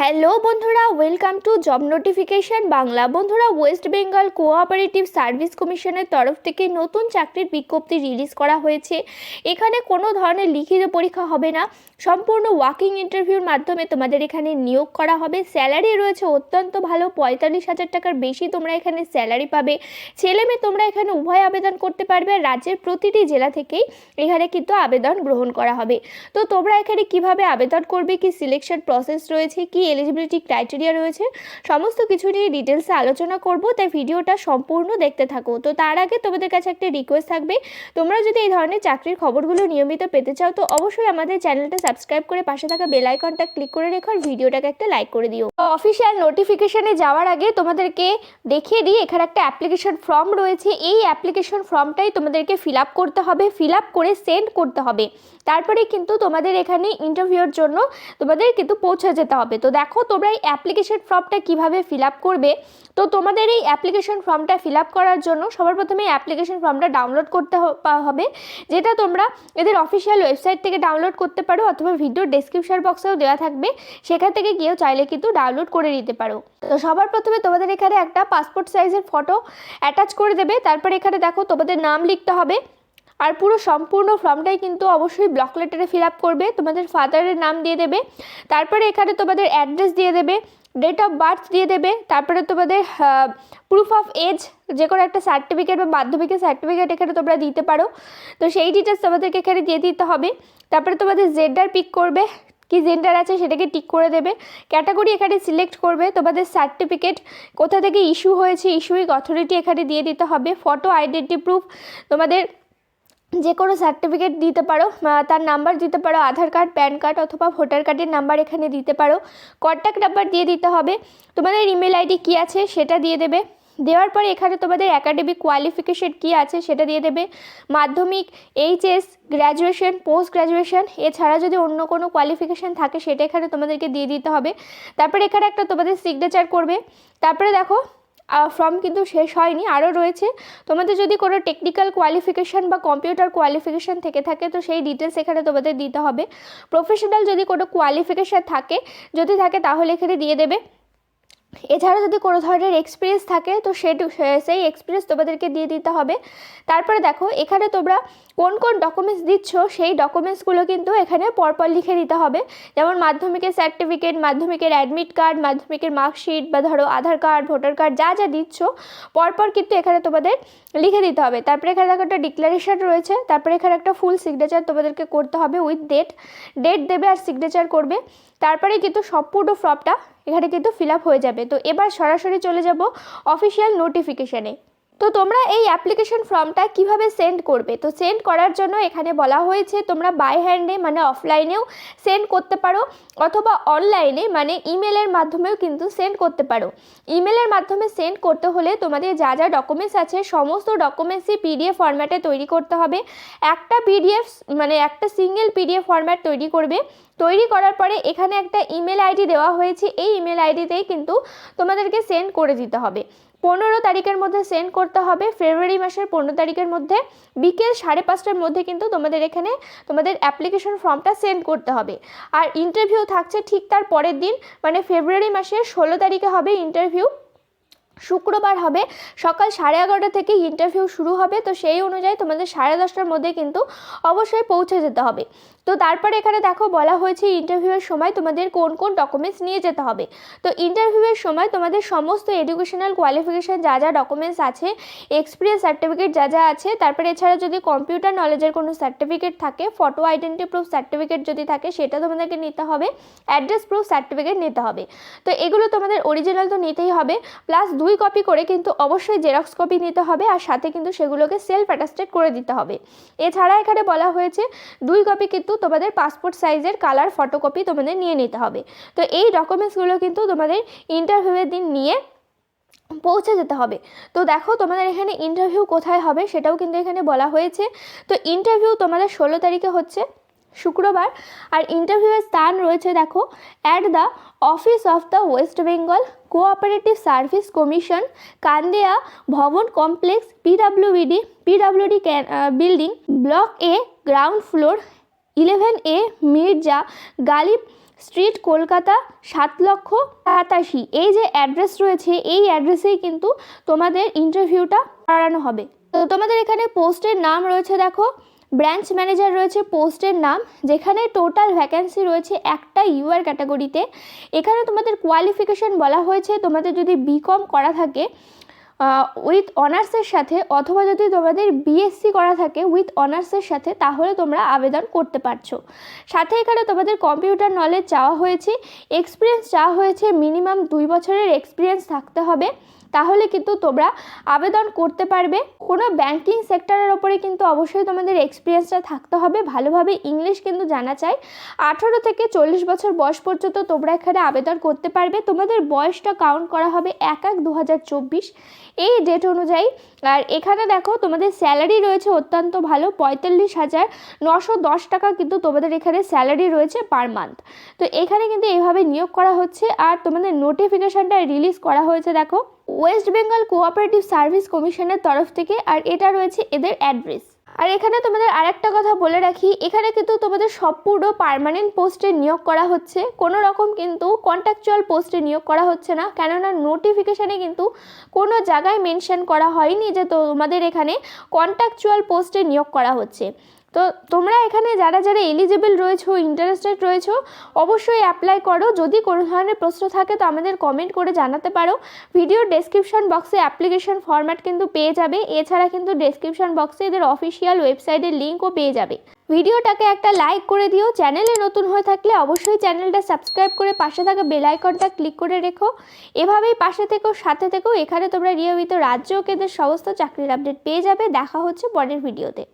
Hello বন্ধুরা welcome to job notification Bangla. বন্ধুরা West Bengal cooperative service কমিশনের তরফ থেকে নতুন চাকরির বিজ্ঞপ্তি রিলিজ করা হয়েছে। এখানে কোনো ধরনের লিখিত পরীক্ষা হবে না। সম্পূর্ণ ওয়াকিং ইন্টারভিউর মাধ্যমে তোমাদের এখানে নিয়োগ করা হবে। স্যালারি রয়েছে অত্যন্ত ভালো, পঁয়তাল্লিশ হাজার টাকার বেশি তোমরা এখানে স্যালারি পাবে। ছেলে মেয়ে তোমরা এখানে উভয় আবেদন করতে পারবে রাজ্যের প্রতিটি জেলা থেকেই এখানে কিন্তু আবেদন গ্রহণ করা হবে। তো তোমরা এখানে কীভাবে আবেদন করবে, কি সিলেকশন প্রসেস রয়েছে, কি এলিজিবিলিটি ক্রাইটেরিয়া রয়েছে, সমস্ত কিছু নিয়ে ডিটেলসে আলোচনা করব, তাই ভিডিওটা সম্পূর্ণ দেখতে থাকো। তো তার আগে তোমাদের কাছে একটা রিকোয়েস্ট থাকবে, তোমরা যদি এই ধরনের চাকরির খবরগুলো নিয়মিত পেতে চাও, তো অবশ্যই আমাদের চ্যানেলটা সাবস্ক্রাইব করে পাশে থাকা বেল আইকনটা ক্লিক করে রেখো আর ভিডিওটাকে একটা লাইক করে দিও। অফিসিয়াল নোটিফিকেশনে যাওয়ার আগে তোমাদেরকে দেখিয়ে দিই, এখানে একটা অ্যাপ্লিকেশন ফর্ম রয়েছে, এই অ্যাপ্লিকেশন ফর্মটাই তোমাদেরকে ফিল আপ করতে হবে ফিল আপ করে সেন্ড করতে হবে। তারপরে কিন্তু তোমাদের এখানে ইন্টারভিউর জন্য তোমাদের কিন্তু পৌঁছে যেতে হবে। তো দেখো, তোমরা এই অ্যাপ্লিকেশন ফর্মটা কীভাবে ফিল করবে? তো তোমাদের এই অ্যাপ্লিকেশন ফর্মটা ফিল করার জন্য সবার প্রথমে অ্যাপ্লিকেশন ফর্মটা ডাউনলোড করতে হবে। যেটা তোমরা এদের অফিসিয়াল ওয়েবসাইট থেকে ডাউনলোড করতে পারো অথবা ভিডিও ডেসক্রিপশন বক্সেও দেওয়া থাকবে। সেখান থেকে গিয়েও চাইলে কিন্তু ডাউনলোড করে নিতে পারো। তো সবার প্রথমে তোমাদের এখানে একটা পাসপোর্ট সাইজের ফটো অ্যাটাচ করে দেবে। তারপর এখানে দেখো, তোমাদের নাম লিখতে হবে। আর পুরো সম্পূর্ণ ফর্মটাই কিন্তু অবশ্যই ব্লক লেটারে ফিল আপ করবে, তোমাদের ফাদারের নাম দিয়ে দেবে, তারপরে এখানে তোমাদের অ্যাড্রেস দিয়ে দেবে ডেট অফ বার্থ দিয়ে দেবে, তারপরে তোমাদের প্রুফ অফ এজ যে কোনো একটা সার্টিফিকেট বা মাধ্যমিকের সার্টিফিকেট এখানে তোমরা দিতে পারো। তো সেই ডিটেলস তোমাদেরকে এখানে দিয়ে দিতে হবে। তারপরে তোমাদের জেন্ডার পিক করবে, কি জেন্ডার আছে সেটাকে টিক করে দেবে। ক্যাটাগরি এখানে সিলেক্ট করবে, তোমাদের সার্টিফিকেট কোথা থেকে ইস্যু হয়েছে ইস্যুইং অথরিটি এখানে দিয়ে দিতে হবে। ফটো আইডেন্টি প্রুফ তোমাদের যে কোনো সার্টিফিকেট দিতে পারো তার নাম্বার দিতে পারো, আধার কার্ড প্যান কার্ড অথবা ভোটার কার্ডের নাম্বার এখানে দিতে পারো। কন্ট্যাক্ট নাম্বার দিয়ে দিতে হবে। তোমাদের ইমেল আইডি কী আছে সেটা দিয়ে দেবে। দেওয়ার পরে এখানে তোমাদের একাডেমিক কোয়ালিফিকেশন কী আছে সেটা দিয়ে দেবে। মাধ্যমিক এইচএস গ্র্যাজুয়েশন পোস্ট গ্র্যাজুয়েশন এছাড়া যদি অন্য কোনো কোয়ালিফিকেশান থাকে সেটা এখানে তোমাদেরকে দিয়ে দিতে হবে। তারপরে এখানে একটা তোমাদের সিগনেচার করবে। তারপরে দেখো ফর্ম কিন্তু শেষ হয়নি, আরও রয়েছে। তোমাদের যদি কোনো টেকনিক্যাল কোয়ালিফিকেশান বা কম্পিউটার কোয়ালিফিকেশান থেকে থাকে, তো সেই ডিটেলস এখানে তোমাদের দিতে হবে। প্রফেশনাল যদি কোনো কোয়ালিফিকেশান থাকে, যদি থাকে তাহলে এখানে দিয়ে দেবে। এছাড়া যদি কোনো ধরনের এক্সপিরিয়েন্স থাকে, তো সেটু সেই এক্সপিরিয়েন্স তোমাদেরকে দিয়ে দিতে হবে। তারপরে দেখো, এখানে তোমরা কোন কোন ডকুমেন্টস দিচ্ছ, সেই ডকুমেন্টসগুলো কিন্তু এখানে পরপর লিখে দিতে হবে। যেমন মাধ্যমিকের সার্টিফিকেট মাধ্যমিকের অ্যাডমিট কার্ড মাধ্যমিকের মার্কশিট বা ধরো আধার কার্ড ভোটার কার্ড যা যা দিচ্ছ, পরপর কিন্তু এখানে তোমাদের লিখে দিতে হবে। তারপরে এখানে দেখো একটা ডিক্লারেশন রয়েছে, তারপরে এখানে একটা ফুল সিগনেচার তোমাদেরকে করতে হবে উইথ ডেট ডেট দেবে আর সিগনেচার করবে। তারপরে কিন্তু সম্পূর্ণ ফর্মটা এখানে কিন্তু ফিল হয়ে যাবে। তো এবার সরাসরি চলে যাব অফিসিয়াল নোটিফিকেশানে তো তোমরা এই অ্যাপ্লিকেশন ফর্মটা কীভাবে সেন্ড করবে? তো সেন্ড করার জন্য এখানে বলা হয়েছে তোমরা বাই হ্যান্ডে মানে অফলাইনেও সেন্ড করতে পারো, অথবা অনলাইনে মানে ইমেলের মাধ্যমেও কিন্তু সেন্ড করতে পারো। ইমেলের মাধ্যমে সেন্ড করতে হলে তোমাদের যা যা ডকুমেন্টস আছে, সমস্ত ডকুমেন্টসই পিডিএফ ফরম্যাটে তৈরি করতে হবে। একটা পিডিএফ মানে একটা সিঙ্গেল পিডিএফ ফরম্যাট তৈরি করবে। তৈরি করার পরে এখানে একটা ইমেল আইডি দেওয়া হয়েছে। এই ইমেল আইডিতেই কিন্তু তোমাদেরকে সেন্ড করে দিতে হবে। পনেরো তারিখের মধ্যে সেন্ড করতে হবে। ফেব্রুয়ারি মাসের পনেরো তারিখের মধ্যে বিকেল সাড়ে পাঁচটার মধ্যে কিন্তু তোমাদের এখানে তোমাদের অ্যাপ্লিকেশন ফর্মটা সেন্ড করতে হবে। আর ইন্টারভিউ থাকছে ঠিক তার পরের দিন মানে ফেব্রুয়ারি মাসের ষোলো তারিখে হবে ইন্টারভিউ শুক্রবার হবে। সকাল সাড়ে এগারোটা থেকে ইন্টারভিউ শুরু হবে। তো সেই অনুযায়ী তোমাদের সাড়ে দশটার মধ্যে কিন্তু অবশ্যই পৌঁছে যেতে হবে। তো তারপরে এখানে দেখো, বলা হয়েছে ইন্টারভিউয়ের সময় তোমাদের কোন কোন ডকুমেন্টস নিয়ে যেতে হবে। তো ইন্টারভিউয়ের সময় তোমাদের সমস্ত এডুকেশনাল কোয়ালিফিকেশান যা যা ডকুমেন্টস আছে এক্সপিরিয়েন্স সার্টিফিকেট যা যা আছে, তারপরে এছাড়া যদি কম্পিউটার নলেজের কোনো সার্টিফিকেট থাকে ফটো আইডেন্টি প্রুফ সার্টিফিকেট যদি থাকে, সেটা তোমাদেরকে নিতে হবে। অ্যাড্রেস প্রুফ সার্টিফিকেট নিতে হবে। তো এগুলো তোমাদের অরিজিনাল তো নিতেই হবে। প্লাস দুই কপি করে কিন্তু অবশ্যই জেরক্স কপি নিতে হবে আর সাথে কিন্তু সেগুলোকে সেলফ অ্যাটাস্টেড করে দিতে হবে। এছাড়া এখানে বলা হয়েছে, দুই কপি কিন্তু তোমাদের পাসপোর্ট সাইজের কালার ফটোকপি তোমাদের নিয়ে নিতে হবে। তো এই ডকুমেন্টসগুলো কিন্তু তোমাদের ইন্টারভিউয়ের দিন নিয়ে পৌঁছে যেতে হবে। তো দেখো তোমাদের এখানে ইন্টারভিউ কোথায় হবে সেটাও কিন্তু এখানে বলা হয়েছে। তো ইন্টারভিউ তোমাদের ষোলো তারিখে হচ্ছে। শুক্রবার আর ইন্টারভিউয়ের স্থান রয়েছে দেখো at the office of the West Bengal cooperative service commission কান্দিয়া ভবন complex PWBD PWD building block A ground floor eleven A Mirza Ghalib street Kolkata, সাত লক্ষ সাতাশি। এই যে অ্যাড্রেস রয়েছে, এই অ্যাড্রেসেই কিন্তু তোমাদের ইন্টারভিউটা করানো হবে। তো তোমাদের এখানে পোস্টের নাম রয়েছে দেখো ব্রাঞ্চ ম্যানেজার রয়েছে পোস্টের নাম, যেখানে টোটাল ভ্যাকেন্সি রয়েছে একটা ইউআর ক্যাটাগরিতে। এখানে তোমাদের কোয়ালিফিকেশন বলা হয়েছে, তোমাদের যদি বিকম করা থাকে উইথ অনার্সের সাথে, অথবা যদি তোমাদের বিএসসি করা থাকে উইথ অনার্সের সাথে, তাহলে তোমরা আবেদন করতে পারছ। সাথে এখানে তোমাদের কম্পিউটার নলেজ চাওয়া হয়েছে এক্সপিরিয়েন্স চাওয়া হয়েছে মিনিমাম দুই বছরের এক্সপিরিয়েন্স থাকতে হবে। তাহলে কিন্তু তোমরা আবেদন করতে পারবে। কোনো ব্যাংকিং সেক্টরের ওপরে কিন্তু অবশ্যই তোমাদের এক্সপিরিয়েন্সটা থাকতে হবে। ভালোভাবে ইংলিশ কিন্তু জানা চাই। আঠেরো থেকে চল্লিশ বছর বয়স পর্যন্ত তোমরা এখানে আবেদন করতে পারবে। তোমাদের বয়সটা কাউন্ট করা হবে এক এক দু এই ডেট অনুযায়ী, আর এখানে দেখো তোমাদের স্যালারি রয়েছে অত্যন্ত ভালো। পঁয়তাল্লিশ হাজার নশো দশ টাকা কিন্তু তোমাদের এখানে স্যালারি রয়েছে পার মান্থ তো এখানে কিন্তু এইভাবে নিয়োগ করা হচ্ছে। আর তোমাদের নোটিফিকেশানটা রিলিজ করা হয়েছে, দেখো। ওয়েস্ট বেঙ্গল কোঅপারেটিভ সার্ভিস কমিশনের তরফ থেকে, আর এটা রয়েছে এদের অ্যাড্রেস। আর এখানে তোমাদের আরেকটা কথা বলে রাখি, এখানে কিন্তু তোমাদের সম্পূর্ণ পার্মানেন্ট পোস্টে নিয়োগ করা হচ্ছে। কোনো রকম কিন্তু কন্ট্রাকচুয়াল পোস্টে নিয়োগ করা হচ্ছে না, কেননা নোটিফিকেশানে কিন্তু কোনো জায়গায় মেনশন করা হয়নি যে তোমাদের এখানে কন্ট্রাকচুয়াল পোস্টে নিয়োগ করা হচ্ছে। তো তোমরা এখানে যারা যারা এলিজিবল রয়েছো ইন্টারেস্টেড রয়েছো, অবশ্যই অ্যাপ্লাই করো। যদি কোনো ধরনের প্রশ্ন থাকে, তো আমাদের কমেন্ট করে জানাতে পারো। ভিডিওর ডেসক্রিপশন বক্সে অ্যাপ্লিকেশন ফরম্যাট কিন্তু পেয়ে যাবে। এছাড়া কিন্তু ডেসক্রিপশন বক্সে এদের অফিসিয়াল ওয়েবসাইটের লিঙ্কও পেয়ে যাবে। ভিডিওটাকে একটা লাইক করে দিও। চ্যানেলে নতুন হয়ে থাকলে অবশ্যই চ্যানেলটা সাবস্ক্রাইব করে পাশে থাকা বেল আইকনটা ক্লিক করে রেখো। এভাবেই পাশে থেকেও সাথে থেকেও এখানে তোমরা নিয়মিত রাজ্য কেন্দ্রের সমস্ত চাকরির আপডেট পেয়ে যাবে। দেখা হচ্ছে পরের ভিডিওতে